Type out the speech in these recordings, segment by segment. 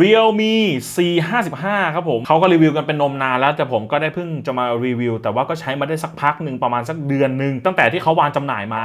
Realme C55 ครับผมเขาก็รีวิวกันเป็นนมนานแล้ว แต่ผมก็ได้เพิ่งจะมารีวิว แต่ว่าก็ใช้มาได้สักพักหนึ่งประมาณสักเดือนหนึ่งตั้งแต่ที่เขาวางจำหน่ายมา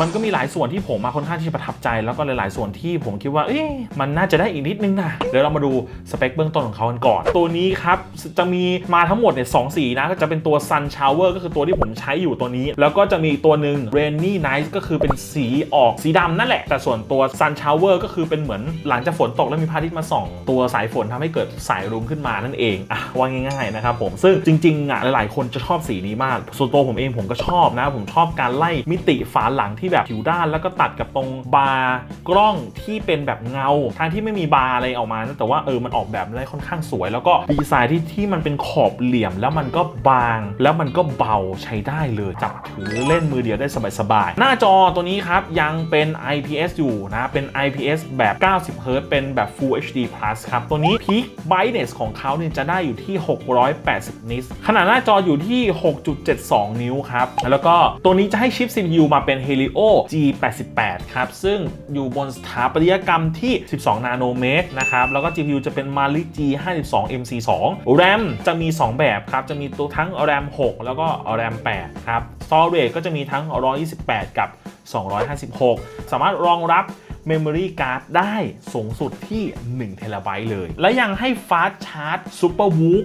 มันก็มีหลายส่วนที่ผมมาค่อนข้างที่จะประทับใจ แล้วก็หลาย ๆ ส่วนที่ผมคิดว่าเอ๊ะมันน่าจะได้อีกนิดนึงนะเดี๋ยวเรามาดูสเปคเบื้องต้นของเขากันก่อน ตัวนี้ครับจะมีมาทั้งหมดเนี่ยสองสีนะก็จะเป็นตัว Sun Shower ก็คือตัวที่ผมใช้อยู่ตัวนี้ แล้วก็จะมีตัวหนึ่ง Rainy Night ก็คือเป็นสีออกสีดำนั่นแหละ แต่ส่วนตัว Sun Shower ก็คือเป็นเหมือนหลังจากฝนตกแล้วมีพระอาทิตย์มาส่อง ตัวสายฝนทำให้เกิดสายรุ้งขึ้นมานั่นเองอะว่าง่าย ๆ นะครับผมซึ่งจริงๆอะหลาย ๆ คนจะชอบสีนี้มาก ส่วนตัวผมเองผมก็ชอบนะ ผมชอบการไล่มิติฝาหลังที่แบบผิวด้านแล้วก็ตัดกับตรงบาร์กล้องที่เป็นแบบเงาทางที่ไม่มีบาร์อะไรออกมานะแต่ว่าเออมันออกแบบได้ค่อนข้างสวย แล้วก็ดีไซน์ที่ที่มันเป็นขอบเหลี่ยม แล้วมันก็บาง แล้วมันก็เบาใช้ได้เลยจับถือเล่นมือเดียวได้สบายๆหน้าจอตัวนี้ครับยังเป็น IPS อยู่นะเป็น IPS แบบ 90 Hz เป็นแบบ Full HD Plus ครับ ตัวนี้ Peak Brightness ของเขาเนี่ยจะได้อยู่ที่ 680 นิตขนาดหน้าจออยู่ที่ 6.72 นิ้วครับแล้วก็ตัวนี้จะให้ชิป CPU มาเป็น Helio G88 ครับ ซึ่งอยู่บนสถาปัตยกรรมที่ 12 นาโนเมตรนะครับ แล้วก็ GPU จะเป็น Mali G52 MC2 RAM จะมี 2 แบบครับ จะมีตัวทั้ง RAM 6 แล้วก็ RAM 8 ครับ Storage ก็จะมีทั้ง 128 กับ 256 สามารถรองรับ Memory Card ได้สูงสุดที่1 t b เลย และยังให้ Fast Charge Super w o o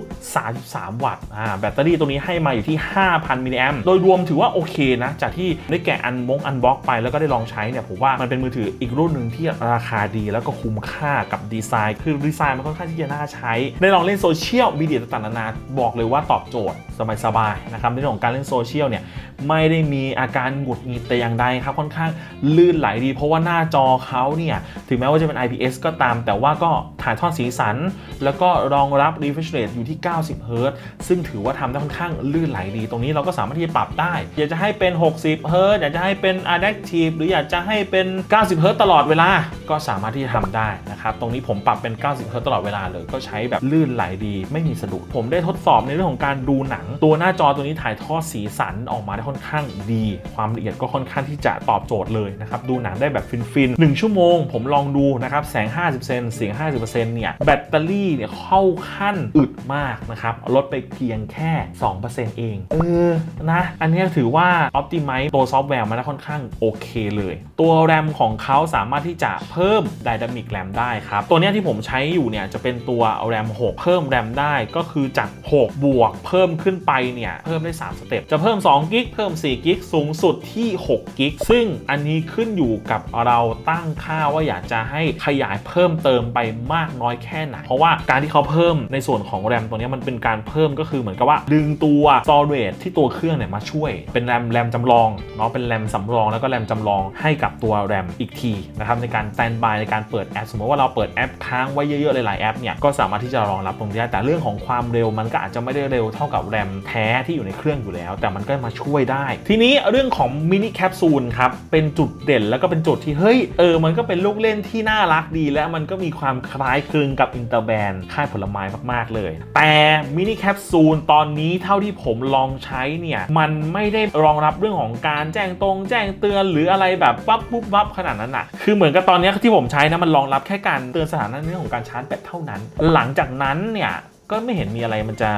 33 วัตต์อ่าแบตเตอรี่ตัวนี้ให้มาอยู่ที่ 5,000 มิลลิแอมโดยรวมถือว่าโอเคนะ จากที่ได้แกะอันบงอันบล็อกไปแล้วก็ได้ลองใช้เนี่ยผมว่ามันเป็นมือถืออีกรุ่นหนึ่งที่ราคาดีแล้วก็คุ้มค่ากับดีไซน์ คือดีไซน์มันค่อนข้างที่จะน่าใช้ ได้ลองเล่นโซเชียลมีเดียต่างๆนานาบอกเลยว่าตอบโจทย์สบายๆนะครับในเรื่องของการเล่นโซเชียลเนี่ยไม่ได้มีอาการหงุดหงิดแต่อย่างใดครับค่อนข้างลื่นไหลดี เพราะว่าหน้าจอเขาเนี่ยถึงแม้ว่าจะเป็น IPS ก็ตาม แต่ว่าก็ถ่ายทอดสีสัน แล้วก็รองรับ refresh rate อยู่ที่ 90 Hz ซึ่งถือว่าทำได้ค่อนข้างลื่นไหลดี ตรงนี้เราก็สามารถที่จะปรับได้ อยากจะให้เป็น 60 Hz อยากจะให้เป็น adaptive หรืออยากจะให้เป็น 90 Hz ตลอดเวลา ก็สามารถที่จะทำได้นะครับตรงนี้ผมปรับเป็น 90 Hz ตลอดเวลาเลยก็ใช้แบบลื่นไหลดี ไม่มีสะดุดผมได้ทดสอบในเรื่องของการดูหนัง ตัวหน้าจอตัวนี้ถ่ายทอดสีสันออกมาได้ค่อนข้างดี ความละเอียดก็ค่อนข้างที่จะตอบโจทย์เลยนะครับดูหนังได้แบบฟินๆ1 ชั่วโมง ผมลองดูนะครับแสง 50%เสียง 50%เนี่ยแบตเตอรี่เนี่ยเข้าขั้นอึดมากนะครับลดไปเพียงแค่ 2%เอง เออนะ อันนี้ถือว่า Optimize ตัวซอฟต์แวร์มาได้ค่อนข้างโอเคเลย ตัว RAM ของเขาสามารถที่จะเพิ่ม Dynamic RAM ได้ครับ ตัวนี้ที่ผมใช้อยู่เนี่ยจะเป็นตัว RAM 6เพิ่ม RAM ได้ก็คือจาก 6 บวกเพิ่มขึ้นไปเนี่ยเพิ่มได้ 3 สเต็ปจะเพิ่ม2กิกเพิ่ม4กิกสูงสุดที่6กิกซึ่งอันนี้ขึ้นอยู่กับเราตั้ง้งค่าว่าอยากจะให้ขยายเพิ่มเติมไปมากน้อยแค่ไหน เพราะว่าการที่เขาเพิ่มในส่วนของ RAM ตัวนี้มันเป็นการเพิ่มก็คือเหมือนกับว่า ดึงตัว storage ที่ตัวเครื่องเนี่ยมาช่วย เป็น RAM RAM จำลองเนาะเป็น RAM สำรองแล้วก็ RAM จำลองให้กับตัว RAM อีกทีนะครับในการ stand by ในการเปิดแอป สมมติว่าเราเปิดแอปค้างไว้เยอะๆหลายๆแอปเนี่ยก็สามารถที่จะรองรับตรงนี้ได้แต่เรื่องของความเร็วมันก็อาจจะไม่ได้เร็วเท่ากับ RAM แท้ที่อยู่ในเครื่องอยู่แล้ว แต่มันก็มาช่วยได้ ทีนี้เรื่องของมินิแคปซูลครับเป็นจุดเด่นแล้วก็เป็นจุดที่เฮ้ยเออมันก็เป็นลูกเล่นที่น่ารักดี และมันก็มีความคล้ายคลึงกับอินเตอร์แบนค่ายผลไม้มากๆเลย แต่มินิแคปซูลตอนนี้เท่าที่ผมลองใช้เนี่ย มันไม่ได้รองรับเรื่องของการแจ้งตรง แจ้งเตือนหรืออะไรแบบปั๊บปุ๊บปั๊บขนาดนั้นน่ะคือเหมือนกับตอนนี้ที่ผมใช้นะมันรองรับแค่การเตือนสถานะเรื่องของการชาร์จแบตเท่านั้น หลังจากนั้นเนี่ย ก็ไม่เห็นมีอะไรมันจะ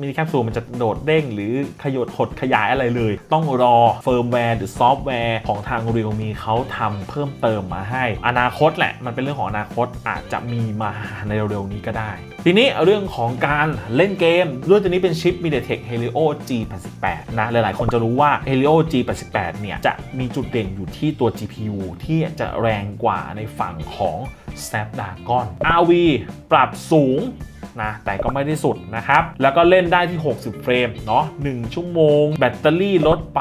มินิแคปซูลมันจะโดดเด้ง หรือขยดหดขยายอะไรเลย ต้องรอเฟิร์มแวร์หรือซอฟต์แวร์ของทาง Realme เขาทำเพิ่มเติมมาให้ อนาคตแหละ มันเป็นเรื่องของอนาคตอาจจะมีมาในเร็วๆนี้ก็ได้ ทีนี้เรื่องของการเล่นเกมด้วยตัวนี้เป็นชิป MediaTek Helio G88 นะ หลายๆ คนจะรู้ว่า Helio G88 เนี่ย จะมีจุดเด่นอยู่ที่ตัว GPU ที่จะแรงกว่าในฝั่งของ Snapdragon RV ปรับสูงนะแต่ก็ไม่ได้สุดนะครับ แล้วก็เล่นได้ที่ 60 เฟรมเนาะ1ชั่วโมง แบตเตอรี่ลดไป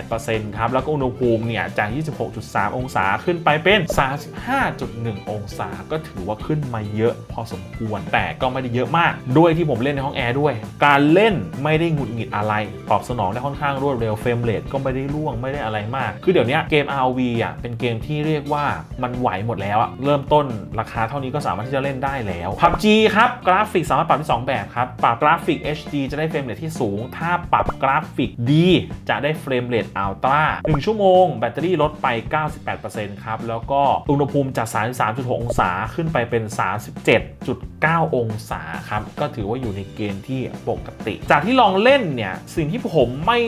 8%ครับ แล้วก็อุณหภูมิเนี่ยจาก 26.3 องศาขึ้นไปเป็น 35.1 องศา ก็ถือว่าขึ้นมาเยอะพอสมควร แต่ก็ไม่ได้เยอะมาก ด้วยที่ผมเล่นในห้องแอร์ด้วย การเล่นไม่ได้หงุดหงิดอะไร ตอบสนองได้ค่อนข้างรวดเร็วเฟรมเรทก็ไม่ได้ร่วงไม่ได้อะไรมาก คือเดี๋ยวนี้เกม RV อะเป็นเกมที่เรียกว่ามันไหวหมดแล้วอะเริ่มต้นราคาเท่านี้ก็สามารถที่จะเล่นได้แล้ว PUBG ครับกราฟิกสามารถปรับได้สองแบบครับ ปรับกราฟิก HD จะได้เฟรมเรทที่สูง ถ้าปรับกราฟิกดีจะได้เฟรมเรทอัลตร้า1ชั่วโมง แบตเตอรี่ลดไป 98%ครับ แล้วก็อุณหภูมิจาก 33.6 องศาขึ้นไปเป็น 37.9 องศาครับ ก็ถือว่าอยู่ในเกณฑ์ที่ปกติ จากที่ลองเล่นเนี่ย สิ่งที่ผมไม่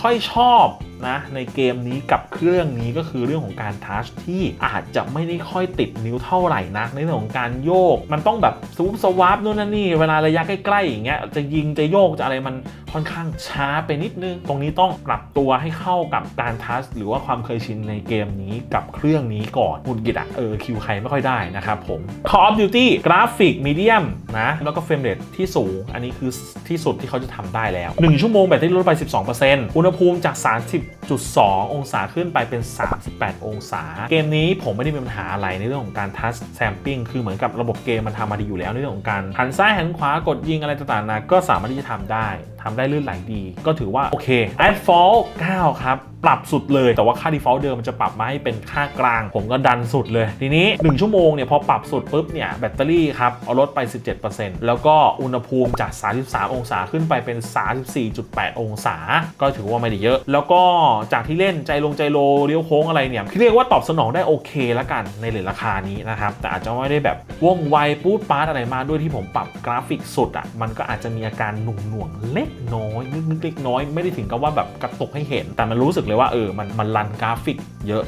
ค่อยชอบ นะในเกมนี้กับเครื่องนี้ก็คือเรื่องของการทัชที่อาจจะไม่ได้ค่อยติดนิ้วเท่าไหร่นักในเรื่องของการโยก มันต้องแบบซูปสวาปนู่นนั่นนี่เวลาระยะใกล้ๆอย่างเงี้ยจะยิงจะโยกจะอะไรมันค่อนข้างช้าไปนิดนึง ตรงนี้ต้องปรับตัวให้เข้ากับการทัชหรือว่าความเคยชินในเกมนี้กับเครื่องนี้ก่อนหุ่นกิดอะเออคิวใครไม่ค่อยได้นะครับผม Call of Duty กราฟิกมีเดียมนะ แล้วก็เฟรมเรทที่สูง อันนี้คือที่สุดที่เขาจะทำได้แล้ว 1 ชั่วโมงแบตเตอรี่ลดไป 12%อุณหภูมิจาก 30.2 องศาขึ้นไปเป็น 38 องศา เกมนี้ผมไม่ได้มีปัญหาอะไรในเรื่องของการทัชแซมปิ้งคือเหมือนกับระบบเกมมันทำมาดีอยู่แล้วในเรื่องของการหันซ้ายหันขวากดยิงอะไรต่างๆนะก็สามารถที่จะทำได้ทำได้ลื่นไหลดี ก็ถือว่าโอเค a d f a l t 9 ครับ ปรับสุดเลย แต่ว่าค่า default เดิมมันจะปรับมาให้เป็นค่ากลาง ผมก็ดันสุดเลย ทีนี้ 1 ชั่วโมงเนี่ยพอปรับสุดปุ๊บเนี่ยแบตเตอรี่ครับเอาลดไป 17%แล้วก็อุณหภูมิจาก 33 องศาขึ้นไปเป็น 34.8 องศา ก็ถือว่าไม่ได้เยอะ แล้วก็จากที่เล่นใจลงใจโลเลี้ยวโค้งอะไรเนี่ยเรียกว่าตอบสนองได้โอเคละกันในเลทราคานี้นะครับแต่อาจจะไม่ได้แบบว่องไวปูดปาร์ตอะไรมาด้วยที่ผมปรับกราฟิกสุดอะมันก็อาจจะมีอาการหน่วงหน่วงๆเล็กน้อยนึกๆเล็กน้อยไม่ได้ถึงกับว่าแบบกระตุกให้เห็น แต่มันรู้สึกเลยว่าเออมันมันรันกราฟิกเยอะ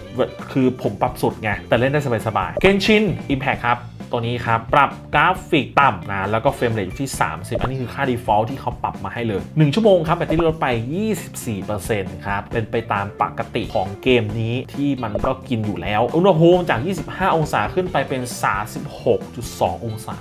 คือผมปรับสุดไง แต่เล่นได้สบายๆเกนชินอิมแพคครับตัวนี้ครับ ปรับกราฟิกต่ำนะ แล้วก็เฟรมเรทอยู่ที่ 30 อันนี้คือค่า default ที่เขาปรับมาให้เลย 1 ชั่วโมงครับ แบตเตอรี่ลดไป 24%ครับ เป็นไปตามปกติของเกมนี้ที่มันก็กินอยู่แล้ว อุณหภูมิจาก 25 องศาขึ้นไปเป็น 36.2 องศา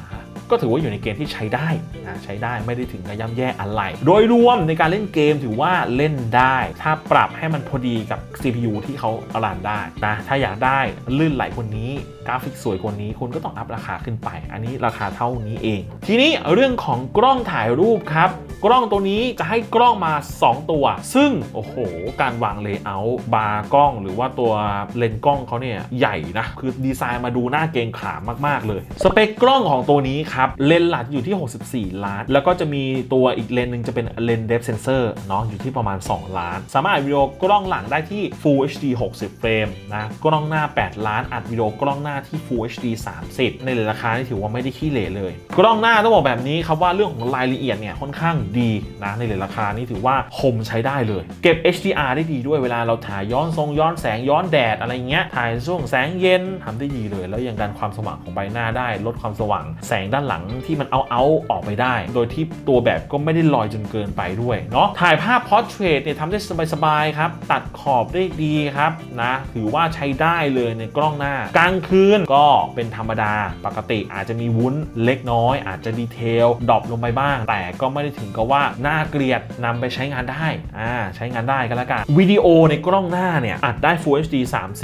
ก็ถือว่าอยู่ในเกณฑ์ที่ใช้ได้นะใช้ได้ไม่ได้ถึงกับย่ำแย่อะไร โดยรวมในการเล่นเกมถือว่าเล่นได้ ถ้าปรับให้มันพอดีกับ CPU ที่เขารันได้นะถ้าอยากได้ลื่นไหลกว่านี้กราฟิกสวยกว่านี้คุณก็ต้องอัพราคาขึ้นไป อันนี้ราคาเท่านี้เอง ทีนี้เรื่องของกล้องถ่ายรูปครับ กล้องตัวนี้จะให้กล้องมา 2 ตัว ซึ่ง โอ้โห การวางเลเยอร์บาร์กล้อง หรือว่าตัวเลนส์กล้องเขาเนี่ยใหญ่นะ คือดีไซน์มาดูหน่าเกงขามมาก ๆ เลย สเปคกล้องของตัวนี้ครับเลนส์หลักอยู่ที่ 64 ล้าน แล้วก็จะมีตัวอีกเลนส์หนึ่งจะเป็นเลนส์เดฟเซนเซอร์เนาะอยู่ที่ประมาณ 2 ล้าน สามารถอัดวิดีโอกล้องหลังได้ที่ Full HD 60 เฟรมนะกล้องหน้า 8 ล้านอัดวิดีโอกล้องหน้าที่ Full HD 30 ในเลทราคาที่ถือว่าไม่ได้ขี้เหร่เลย กล้องหน้าต้องบอกแบบนี้ครับว่าเรื่องของรายละเอียดเนี่ยค่อนข้างดีนะในเลทราคานี้ถือว่าคมใช้ได้เลย เก็บ HDR ได้ดีด้วยเวลาเราถ่ายย้อนทรงย้อนแสงย้อนแดดอะไรเงี้ยถ่ายช่วงแสงเย็นทำได้ดีเลย แล้วยังดันความสว่างของใบหน้าได้ลดความสว่างแสงด้านหลังที่มันเอาเอาออกไปได้ โดยที่ตัวแบบก็ไม่ได้ลอยจนเกินไปด้วยเนาะถ่ายภาพพอร์เทรตเนี่ยทำได้สบายๆครับ ตัดขอบได้ดีครับนะถือว่าใช้ได้เลยในกล้องหน้ากลางคืนก็เป็นธรรมดาปกติอาจจะมีวุ้นเล็กน้อย อาจจะดีเทลดรอปลงไปบ้าง แต่ก็ไม่ได้ถึงกับว่าน่าเกลียดนำไปใช้งานได้อ่าใช้งานได้ก็แล้วกันวิดีโอในกล้องหน้าเนี่ยอัดได้ Full HD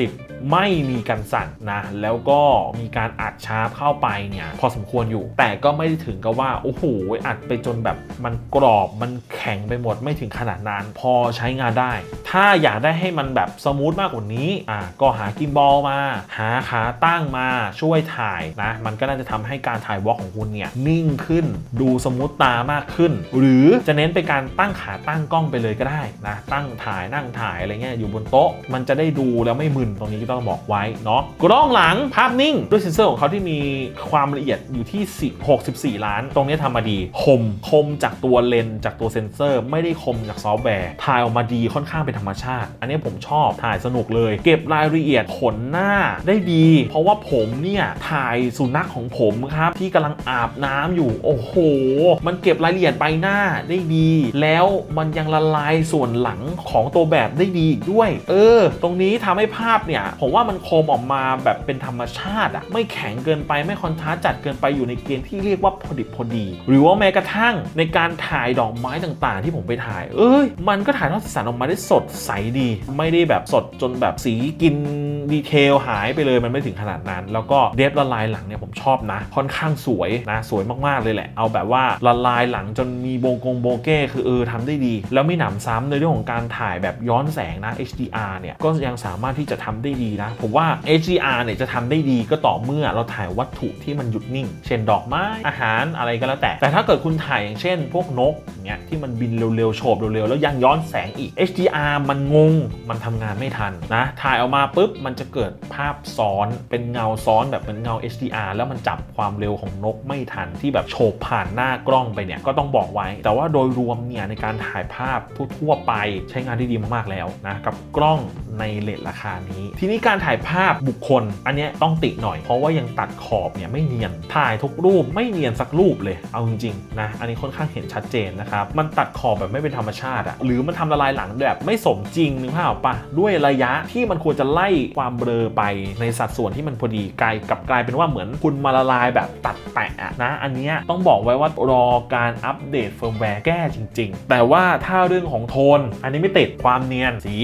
30 ไม่มีการสั่นนะ แล้วก็มีการอัดชาร์ปเข้าไปเนี่ยพอสมควรอยู่ แต่ก็ไม่ได้ถึงกับว่า โอ้โห อัดไปจนแบบมันกรอบมันแข็งไปหมดไม่ถึงขนาดนั้นพอใช้งานได้ ถ้าอยากได้ให้มันแบบสมูทมากกว่านี้อะก็หากิมบอลมา หาขาตั้งมาช่วยถ่ายนะ มันก็น่าจะทำให้การถ่ายวอล์กของคุณเนี่ยนิ่งขึ้น ดูสมูทตามากขึ้น หรือจะเน้นไปการตั้งขาตั้งกล้องไปเลยก็ได้นะ ตั้งถ่ายนั่งถ่ายอะไรเงี้ยอยู่บนโต๊ะ มันจะได้ดูแล้วไม่มึนตรงนี้ก็ต้องบอกไว้เนาะกล้องหลังภาพนิ่ง ด้วยเซนเซอร์ของเขาที่มีความละเอียดอยู่ที่ 64 ล้าน ตรงนี้ทำมาดีคมคมจากตัวเลนส์จากตัวเซนเซอร์ ไม่ได้คมจากซอฟต์แวร์ถ่ายออกมาดีค่อนข้างเป็นธรรมชาติ อันนี้ผมชอบถ่ายสนุกเลย เก็บรายละเอียดขนหน้าได้ดี เพราะว่าผมเนี่ยถ่ายสุนัขของผมครับที่กำลังอาบน้ำอยู่โอ้โห มันเก็บรายละเอียดใบหน้าได้ดี แล้วมันยังละลายส่วนหลังของตัวแบบได้ดีอีกด้วย เออ ตรงนี้ทำให้ภาพเนี่ยผมว่ามันคมออกมาแบบเป็นธรรมชาติอะไม่แข็งเกินไปไม่คอนทราสต์จัดเกินไปอยู่ในเกณฑ์ที่เรียกว่าพอดิบพอดี หรือว่าแม้กระทั่งในการถ่ายดอกไม้ต่างๆ ที่ผมไปถ่าย เอ้ย มันก็ถ่ายทอดสีสันออกมาได้สดใสดี ไม่ได้แบบสดจนแบบสีกินดีเทลหายไปเลยมันไม่ถึงขนาดนั้น แล้วก็เดฟละลายหลังเนี่ยผมชอบนะ ค่อนข้างสวยนะสวยมากๆเลยแหละ เอาแบบว่าละลายหลังจนมีโบงกงโบเก้คือเออทำได้ดี แล้วไม่หนำซ้ำในเรื่องของการถ่ายแบบย้อนแสงนะ HDR เนี่ยก็ยังสามารถที่จะทำได้ดีดีนะ ผมว่า HDR เนี่ยจะทำได้ดีก็ต่อเมื่อเราถ่ายวัตถุที่มันหยุดนิ่ง เช่นดอกไม้ อาหารอะไรก็แล้วแต่ แต่ถ้าเกิดคุณถ่ายอย่างเช่น พวกนกเงี้ยที่มันบินเร็วๆโฉบเร็วๆ แล้วยังย้อนแสงอีก HDR มันงง มันทำงานไม่ทันนะ ถ่ายออกมาปุ๊บมันจะเกิดภาพซ้อนเป็นเงาซ้อนแบบเหมือนเงา HDR แล้วมันจับความเร็วของนกไม่ทันที่แบบโฉบผ่านหน้ากล้องไปเนี่ยก็ต้องบอกไว้ แต่ว่าโดยรวมเนี่ยในการถ่ายภาพทั่วๆไปใช้งานได้ดีมากๆแล้วนะกับกล้องในเลทราคานี้ทีนี้การถ่ายภาพบุคคล อันนี้ต้องติหน่อย เพราะว่ายังตัดขอบเนี่ยไม่เนียน ถ่ายทุกรูปไม่เนียนสักรูปเลย เอาจริงๆนะ อันนี้ค่อนข้างเห็นชัดเจนนะครับ มันตัดขอบแบบไม่เป็นธรรมชาติอะหรือมันทำละลายหลังแบบไม่สมจริงนึกภาพออกปะด้วยระยะที่มันควรจะไล่ความเบลอไปในสัดส่วนที่มันพอดีกลายกลับกลายเป็นว่าเหมือนคุณมาละลายแบบตัดแปะนะ อันนี้ต้องบอกไว้ว่ารอการอัปเดตเฟิร์มแวร์แก้จริง ๆ แต่ว่าถ้าเรื่องของโทน อันนี้ไม่ติดความเนียนสี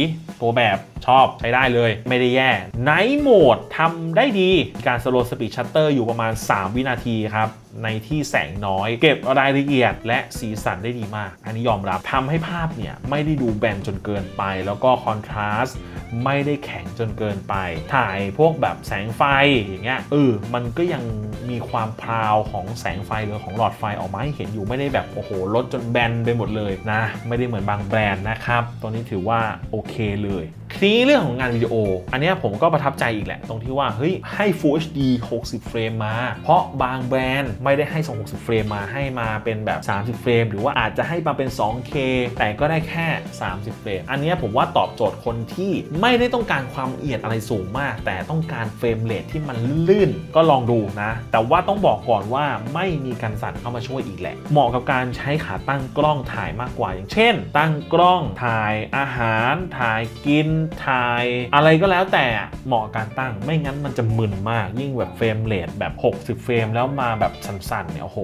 ตัวแบบชอบใช้ได้เลย ไม่ได้แย่ไนท์โหมดทำได้ดีการสโลสปีดชัตเตอร์อยู่ประมาณ 3 วินาทีครับ ในที่แสงน้อย เก็บรายละเอียดและสีสันได้ดีมาก อันนี้ยอมรับทำให้ภาพเนี่ย ไม่ได้ดูแบนจนเกินไป แล้วก็คอนทราสต์ ไม่ได้แข็งจนเกินไป ถ่ายพวกแบบแสงไฟอย่างเงี้ยเออมันก็ยังมีความพราวของแสงไฟหรือของหลอดไฟออกมาให้เห็นอยู่ไม่ได้แบบโอ้โหลดจนแบนไปหมดเลยนะ ไม่ได้เหมือนบางแบรนด์นะครับตัวนี้ถือว่าโอเคเลยทีนี้เรื่องของงานวิดีโอ อันนี้ผมก็ประทับใจอีกแหละ ตรงที่ว่าเฮ้ยให้ Full HD 60 เฟรมมา เพราะบางแบรนด์ไม่ได้ให้ 260 เฟรมมาให้มาเป็นแบบ 30 เฟรม หรือว่าอาจจะให้มาเป็น 2K แต่ก็ได้แค่ 30 เฟรม อันนี้ผมว่าตอบโจทย์คนที่ไม่ได้ต้องการความละเอียดอะไรสูงมาก แต่ต้องการเฟรมเรทที่มันลื่นก็ลองดูนะ แต่ว่าต้องบอกก่อนว่าไม่มีการสั่นเข้ามาช่วยอีกแหละ เหมาะกับการใช้ขาตั้งกล้องถ่ายมากกว่าอย่างเช่น ตั้งกล้องถ่ายอาหาร ถ่ายกิน ถ่าย อะไรก็แล้วแต่เหมาะกับการตั้งไม่งั้นมันจะมึนมาก ยิ่งแบบเฟรมเรทแบบ 60 เฟรมแล้วมาแบบสั่นๆเนี่ยโอ้โห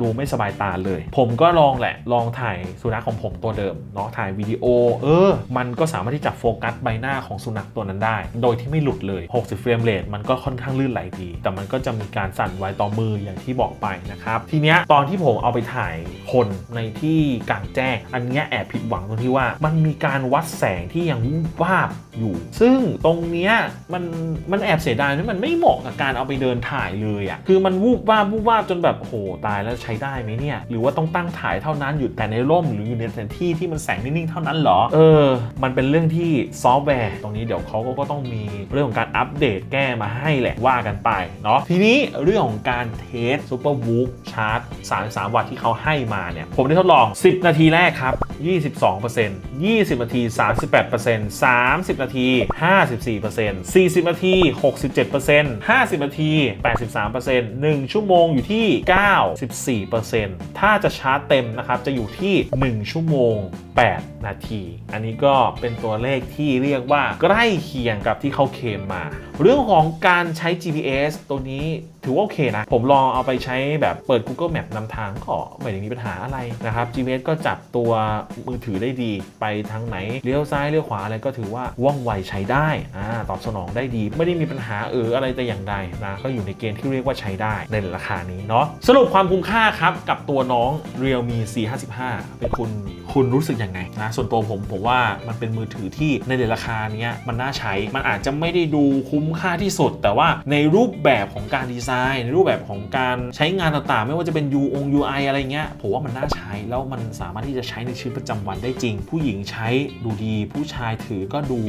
ดูไม่สบายตาเลย ผมก็ลองแหละลองถ่ายสุนัขของผมตัวเดิมเนาะถ่ายวิดีโอ เออ มันก็สามารถที่จะโฟกัสใบหน้าของสุนัขตัวนั้นได้ โดยที่ไม่หลุดเลย 60 เฟรมเรทมันก็ค่อนข้างลื่นไหลดี แต่มันก็จะมีการสั่นไหวต่อมืออย่างที่บอกไปนะครับ ทีเนี้ยตอนที่ผมเอาไปถ่ายคนในที่กลางแจ้ง อันเนี้ยแอบผิดหวังตรงที่ว่า มันมีการวัดแสงที่ยังวูบวาบอยู่ ซึ่งตรงเนี้ยมันมันแอบเสียดายนะมันไม่เหมาะกับการเอาไปเดินถ่ายเลยอะ่ะคือมันวูบวาบวูบวาบจนแบบโหตายแล้วใช้ได้ไหมเนี่ย หรือว่าต้องตั้งถ่ายเท่านั้นอยู่แต่ในร่มหรืออยู่ในสถานที่ที่มันแสงนิ่งๆเท่านั้นเหรอ เออ มันเป็นเรื่องที่ซอฟต์แวร์ตรงนี้เดี๋ยวเขาก็ต้องมีเรื่องของการอัปเดตแก้มาให้แหละว่ากันไปเนาะทีนี้เรื่องของการเทสซูเปอร์วูฟชาร์จ 33 วัตต์ที่เขาให้มาเนี่ย ผมได้ทดลอง 10 นาทีแรกครับ 22% 20 นาที 38% 30 นาที 54% 40 นาที 67% 50 นาที 83% 1 ชั่วโมงอยู่ที่ 94%ถ้าจะชาร์จเต็มนะครับ จะอยู่ที่ 1 ชั่วโมง 8 นาที อันนี้ก็เป็นตัวเลขที่เรียกว่าใกล้เคียงกับที่เขาเคลมมา เรื่องของการใช้ GPS ตัวนี้ ถือว่าโอเคนะ ผมลองเอาไปใช้แบบเปิด Google Map นำทางก็ไม่ได้มีปัญหาอะไรนะครับ GPS ก็จับตัวมือถือได้ดี ไปทางไหนเลี้ยวซ้ายเลี้ยวขวาอะไรก็ถือว่าว่องไวใช้ได้อ่าตอบสนองได้ดี ไม่ได้มีปัญหาเอออะไรแต่อย่างใดนะก็อยู่ในเกณฑ์ที่เรียกว่าใช้ได้ในราคานี้เนาะสรุปความคุ้มค่าครับกับตัวน้อง Realme C55 เป็นคุณคุณรู้สึกยังไงนะส่วนตัวผมผมว่ามันเป็นมือถือที่ในเดราคาเนี้ยมันน่าใช้มันอาจจะไม่ได้ดูคุ้มค่าที่สุด แต่ว่าในรูปแบบของการดีไซน์ในรูปแบบของการใช้งานต่างๆ ไม่ว่าจะเป็น U อง UI อะไรเงี้ยผมว่ามันน่าใช้แล้วมันสามารถที่จะใช้ในชีวิตประจำวันได้จริง ผู้หญิงใช้ดูดี ผู้ชายถือก็ดู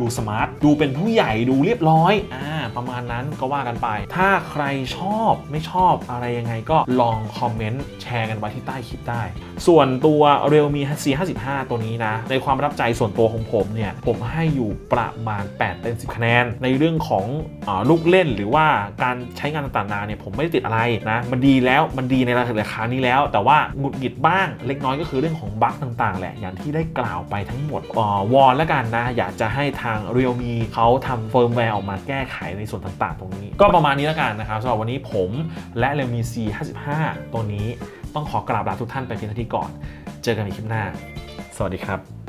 ดูสมาร์ทดูเป็นผู้ใหญ่ดูเรียบร้อยอ่าประมาณนั้นก็ว่ากันไป ถ้าใครชอบไม่ชอบอะไรยังไงก็ลองคอมเมนต์แชร์กันไว้ที่ใต้คลิปได้ ส่วนตัว Realme C55 ตัวนี้นะ ในความประทับใจส่วนตัวของผมเนี่ย ผมให้อยู่ประมาณ8เต็ม10 คะแนน ในเรื่องของอลูกเล่นหรือว่าการใช้งานต่างๆนานาเนี่ยผมไม่ได้ติดอะไรนะมันดีแล้วมันดีในราคานี้แล้ว แต่ว่าหงุดหงิดบ้างเล็กน้อยก็คือเรื่องของบั๊กต่างๆ แหละอย่างที่ได้กล่าวไปทั้งหมดออวอนแล้วกันนะ อยากจะให้ทาง Realme เขาทำเฟิร์มแวร์ออกมาแก้ไขในส่วนต่างๆ ตรงนี้ ก็ประมาณนี้แล้วกันนะครับสำหรับวันนี้ผมและ Realme C55 ตัวนี้ต้องขอกราบลาทุกท่านไปเพียงเท่านี้ก่อน เจอกันในคลิปหน้า สวัสดีครับ